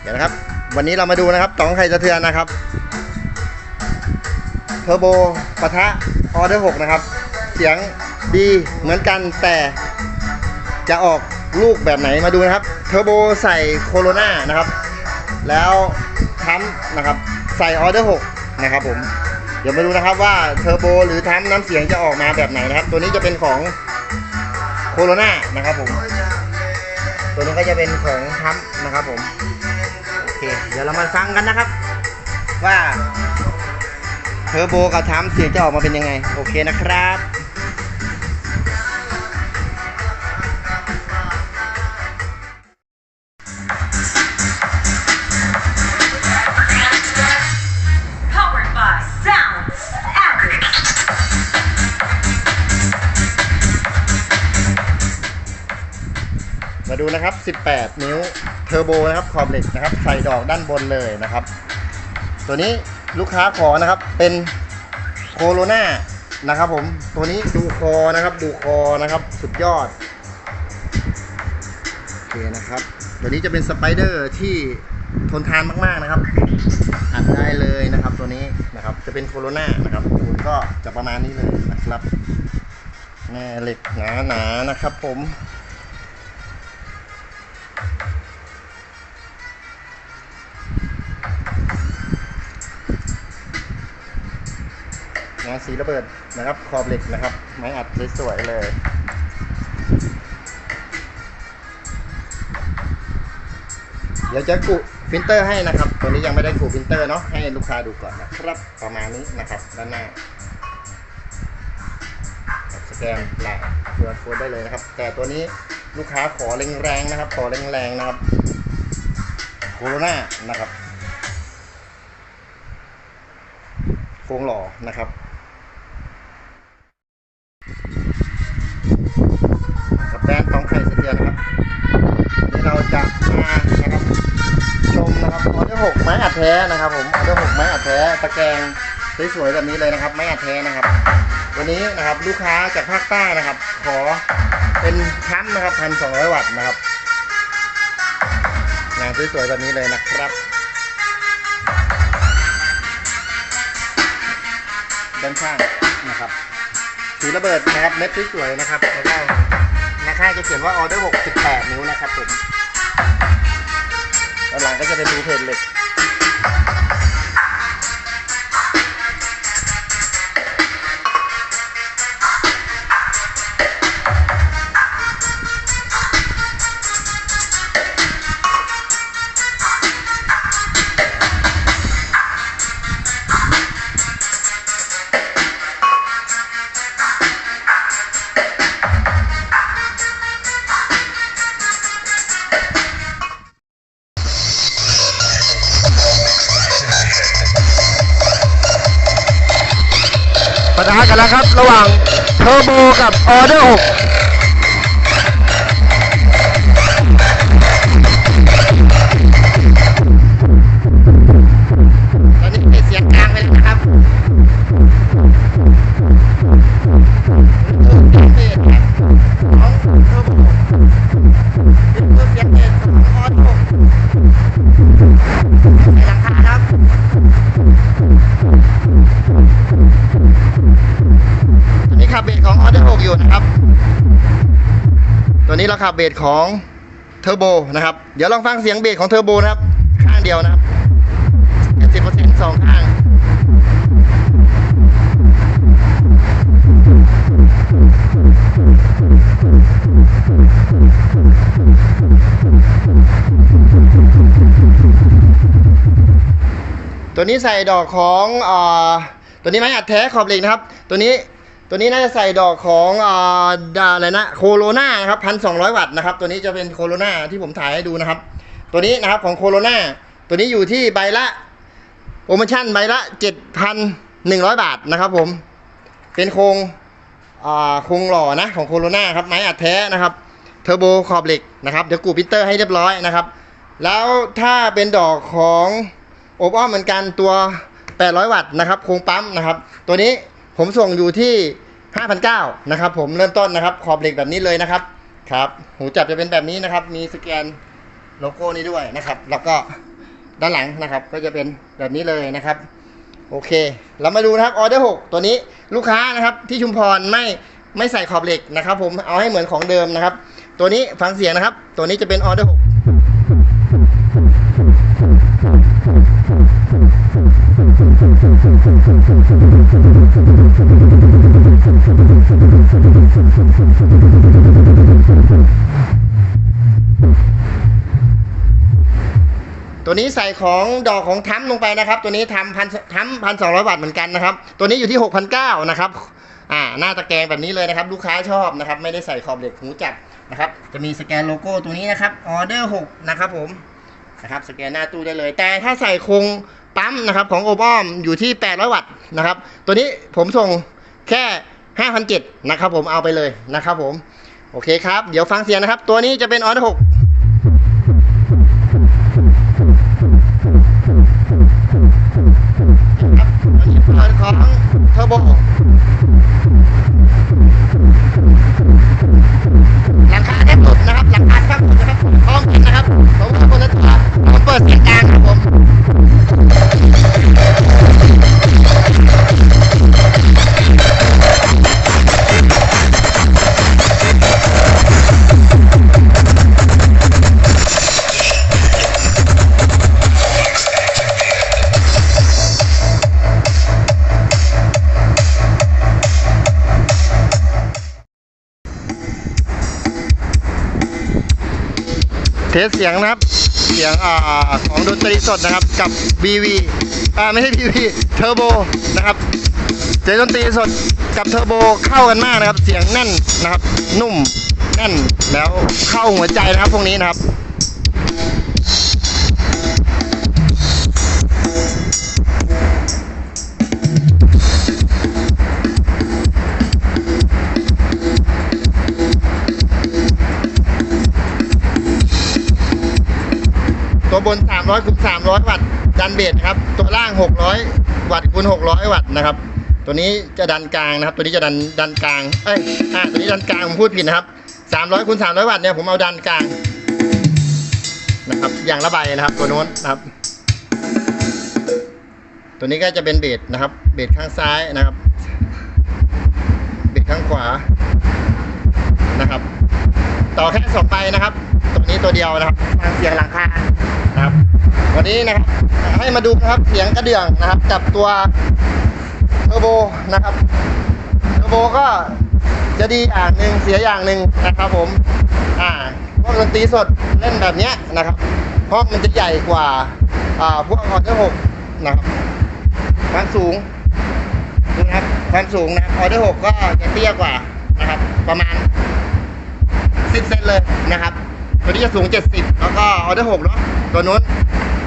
เดี๋ยวนะครับ วันนี้เรามาดูนะครับตองไข่สะเทือนนะครับเทอร์โบปะทะออเดอร์6นะครับ เสียงดีเหมือนกันแต่จะออกลูกแบบไหนมาดูนะครับเทอร์โบใส่โคโรนานะครับ แล้วทัมนะครับ ใส่ออเดอร์6นะครับผมเดี๋ยวมาดูนะครับว่าเทอร์โบหรือทัมน้ำเสียงจะออกมาแบบไหนนะครับ ตัวนี้จะเป็นของโคโรนานะครับผม ตัวนี้ก็จะเป็นของทัมนะครับผมโอเคเดี๋ยวเรามาฟังกันนะครับ ว่าเทอร์โบกับทัมเสียงจะออกมาเป็นยังไง โอเคนะครับ 18 นิ้วเทอร์โบนะครับขอบเหล็กนะครับใส่ดอกด้านบนเลยนะครับ ตัวนี้ลูกค้าขอนะครับเป็นโคโรนานะครับผมตัวนี้ดูคอนะครับดูคอนะครับสุดยอดโอเคนะครับ ตัวนี้จะเป็นสไปเดอร์ที่ทนทานมากๆนะครับ อัดได้เลยนะครับตัวนี้นะครับจะเป็นโคโรนานะครับตูนก็จะประมาณนี้เลยนะครับแม่เหล็กหนาๆนะครับผม สีระเบิดนะครับขอบเหล็กนะครับ ไม้อัดสวยๆเลยเดี๋ยวจะกุพิมพ์เตอร์ให้นะครับ ตัวนี้ยังไม่ได้กุพิมพ์เตอร์เนาะให้ลูกค้าดูก่อนนะครับ ประมาณนี้นะครับ ด้านหน้าสแกนหลกเปิดโค้ดได้เลยนะครับ แต่ตัวนี้ลูกค้าขอแรงๆนะครับ ขอแรงๆนะครับโคโรนานะครับโครงหล่อนะครับ มานะครับ ชมนะครับออเดอร์หกไม้อัดแท้นะครับ ผมออเดอร์หกไม้อัดแท้ตะแกรงสวยๆแบบนี้เลยนะครับ ไม้อัดแท้นะครับ วันนี้นะครับลูกค้าจากภาคใต้นะครับ ขอเป็นชั้นนะครับพันสองร้อยวัตต์นะครับงานสวยๆแบบนี้เลยนะครับด้านข้างนะครับสีระเบิดนะครับเม็ดสวยๆนะครับแล้วก็หน้าข้างจะเขียนว่าออเดอร์68นิ้วนะครับผม ก็จะเป็นรูเพนเหล็ก กับออเดอร์6 เบสของออเดอร์6อยู่นะครับ ตัวนี้เราขับเบสของเทอร์โบนะครับ เดี๋ยวลองฟังเสียงเบสของเทอร์โบนะครับ ข้างเดียวนะครับ70%สองข้างตัวนี้ใส่ดอกของอ่าตัวนี้ไม้อัดแท้ขอบเหล็กนะครับ ตัวนี้ ตัวนี้น่าจะใส่ดอกของอ่าอะไรนะโคโรนานะครับพันสองร้อยวัตต์นะครับ ตัวนี้จะเป็นโคโรนาที่ผมถ่ายให้ดูนะครับ ตัวนี้นะครับของโคโรนาตัวนี้อยู่ที่ใบละโปรโมชั่นใบละเจ็ดพันหนึ่งร้อยบาทนะครับ ผม เป็นโครงอ่าโครงหล่อนะของโคโรนาครับไม้อัดแท้นะครับเทอร์โบขอบเหล็กนะครับเดี๋ยวกูพิเตอร์ให้เรียบร้อยนะครับ แล้วถ้าเป็นดอกของโอบอ้อมเหมือนกันตัว 800 วัตต์นะครับโครงปั๊มนะครับ ตัวนี้ ผมส่งอยู่ที่5,900นะครับผมเริ่มต้นนะครับขอบเหล็กแบบนี้เลยนะครับครับ หูจับจะเป็นแบบนี้นะครับ มีสแกนโลโก้นี้ด้วยนะครับ แล้วก็ด้านหลังนะครับ ก็จะเป็นแบบนี้เลยนะครับ โอเค เรามาดูนะครับออเดอร์หตัวนี้ลูกค้านะครับที่ชุมพรไม่ไม่ใส่ขอบเหล็กนะครับ ผมเอาให้เหมือนของเดิมนะครับ ตัวนี้ฟังเสียงนะครับ ตัวนี้จะเป็นออเดอร์ห ตัวนี้ใส่ของดอกของทั้มลงไปนะครับ ตัวนี้ทำพันทั้มพันสองร้อยวัตต์เหมือนกันนะครับ ตัวนี้อยู่ที่หกพันเก้านะครับ อ่าหน้าตะแกรงแบบนี้เลยนะครับ ลูกค้าชอบนะครับ ไม่ได้ใส่ขอบเหล็กหูจับนะครับ จะมีสแกนโลโก้ตัวนี้นะครับออเดอร์หกนะครับผม นะครับสแกนหน้าตู้ได้เลย แต่ถ้าใส่โครงปั๊มนะครับของโอบอมอยู่ที่ 800 วัตต์นะครับ ตัวนี้ผมส่งแค่5,700นะครับผมเอาไปเลยนะครับผม โอเคครับ เดี๋ยวฟังเสียงนะครับ ตัวนี้จะเป็นออดอร์หกครับอันนี้เปิดของเทอร์โบ เทสเสียงนะครับ เสียงอของดนตรีสดนะครับกับ BV อ่าไม่ใช่ BV เทอร์โบนะครับเสียงดนตรีสดกับเทอร์โบเข้ากันมากนะครับ เสียงแน่นนะครับ นุ่มแน่นแล้วเข้าหัวใจนะครับพวกนี้นะครับ ตัวบน 300คูณ300 วัตต์ดันเบสครับ ตัวล่าง 600 วัตต์คูณ600 วัตต์นะครับ ตัวนี้จะดันกลางนะครับ ตัวนี้จะดันดันกลาง เอ้ยอ่าตัวนี้ดันกลางผมพูดผิดนะครับ 300คูณ300 วัตต์เนี่ยผมเอาดันกลางนะครับ อย่างละใบนะครับ ตัวโน้นนะครับ ตัวนี้ก็จะเป็นเบสนะครับ เบสข้างซ้ายนะครับ เบสข้างขวานะครับ ต่อแค่สองใบนะครับ นี้ตัวเดียวนะครับฟังเสียงหลังคานะครับ วันนี้นะครับให้มาดูนะครับเสียงกระเดื่องนะครับ กับตัวเทอร์โบนะครับเทอร์โบก็จะดีอย่างหนึ่งเสียอย่างหนึ่งนะครับผม อ่าพวกดนตรีสดเล่นแบบเนี้ยนะครับห้องมันจะใหญ่กว่าอ่าพวกออเดอร์หกนะครับความสูงดูนะครับความสูงนะครับออเดอร์หกก็จะเตี้ยกว่านะครับ ประมาณสิบเซนเลยนะครับ ตัวนี้จะสูง 70 แล้วก็ออเดอร์6เนาะตัวนู้น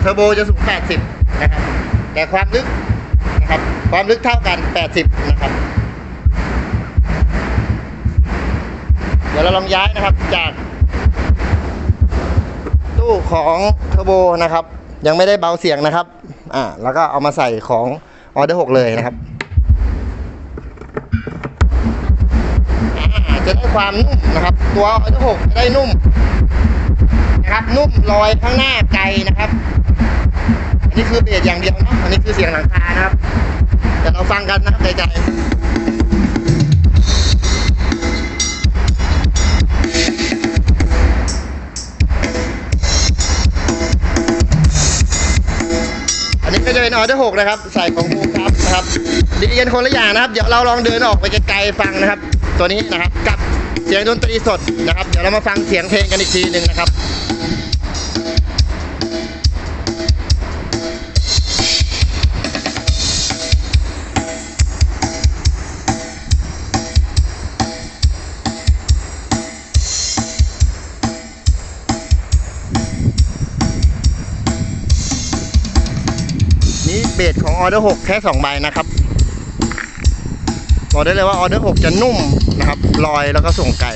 เทอร์โบจะสูง 80 นะครับ แต่ความลึกนะครับ ความลึกเท่ากัน 80 นะครับ เดี๋ยวเราลองย้ายนะครับจาก ตู้ของเทอร์โบนะครับ ยังไม่ได้เบาเสียงนะครับ อ่า แล้วก็เอามาใส่ของออเดอร์6เลยนะครับจะได้ความนุ่มนะครับ ตัวออเดอร์หกจะได้นุ่ม นะครับ นุ่มลอยข้างหน้าไกลนะครับ อันนี้คือเบสอย่างเดียวนะอันนี้คือเสียงหลังคานะครับเดี๋ยวเราฟังกันนะครับไกลๆอันนี้ก็จะเป็นออเดอร์หกนะครับ ใส่ของภูครับนะครับดีกันคนละอย่างนะครับ เดี๋ยวเราลองเดินออกไปไกลๆฟังนะครับ ตัวนี้นะครับ กับเสียงดนตรีสดนะครับ เดี๋ยวเรามาฟังเสียงเพลงกันอีกทีหนึ่งนะครับ อออเดอร์6แค่2ใบนะครับบอกได้เลยว่าออเดอร์6จะนุ่มนะครับลอยแล้วก็ส่งไกล